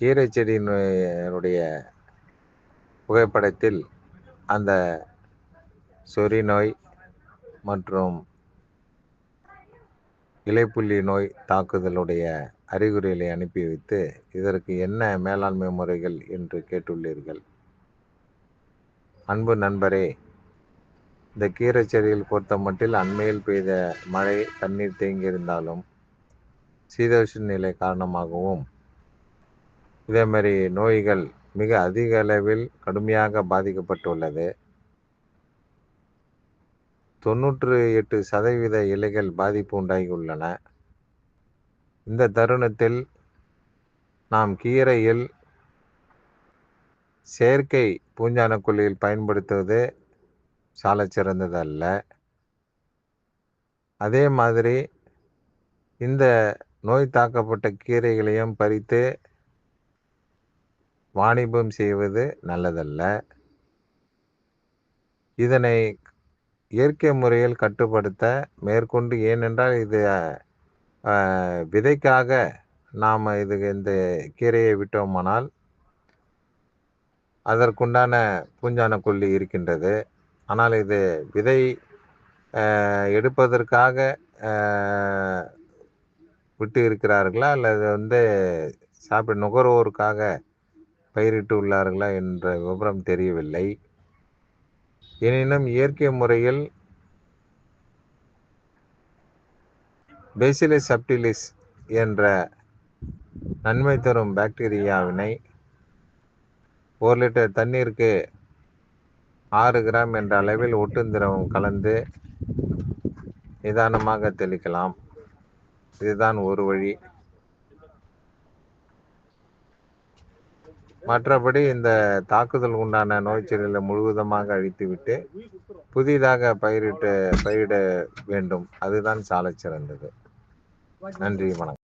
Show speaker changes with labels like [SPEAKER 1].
[SPEAKER 1] கீரை செடியினுடைய புகைப்படத்தில் அந்த சொறி நோய் மற்றும் இலைப்புள்ளி நோய் தாக்குதலுடைய அறிகுறிகளை அனுப்பி வைத்து இதற்கு என்ன மேலாண்மை முறைகள் என்று கேட்டுள்ளீர்கள்? அன்பு நண்பரே இந்த கீரை செடியில் பொறுத்த மட்டில் அண்மையில் பெய்த மழை தண்ணீர் தேங்கியிருந்தாலும் சீதோஷ்ண நிலை காரணமாகவும் இதே மாதிரி நோய்கள் மிக அதிக அளவில் கடுமையாக பாதிக்கப்பட்டுள்ளது. தொண்ணூற்று எட்டு சதவீத இலைகள் பாதிப்பு உண்டாகியுள்ளன. இந்த தருணத்தில் நாம் கீரையில் செயற்கை பூஞ்சான கொல்லியில் பயன்படுத்துவது சாலச் சிறந்தது அல்ல அதே மாதிரி இந்த நோய் தாக்கப்பட்ட கீரைகளையும் பறித்து வாணிபம் செய்வது நல்லதல்ல. இதனை இயற்கை முறையில் கட்டுப்படுத்த மேற்கொண்டு ஏனென்றால் இது விதைக்காக நாம் இது இந்த கீரையை விட்டோமானால் அதற்குண்டான பூஞ்சான கொல்லி இருக்கின்றது. ஆனால் இது விதை எடுப்பதற்காக விட்டு இருக்கிறார்களா? அல்லது வந்து சாப்பிட நுகர்வோருக்காக பயிரிட்டு உள்ளார்களா என்ற விவரம் தெரியவில்லை. எனினும் இயற்கை முறையில் பேசிலிஸ் சப்டிலிஸ் என்ற நன்மை தரும் பாக்டீரியாவினை ஒரு லிட்டர் தண்ணீருக்கு ஆறு கிராம் என்ற அளவில் ஒட்டுந்திரவம் கலந்து நிதானமாக தெளிக்கலாம். இதுதான் ஒரு வழி. மற்றபடி இந்த தாக்குதல் உண்டான நோய் முழுவதுமாக அழித்துவிட்டு புதிதாக பயிரிட்டு பயிரிட வேண்டும். அதுதான் சாலை சிறந்தது நன்றி வணக்கம்.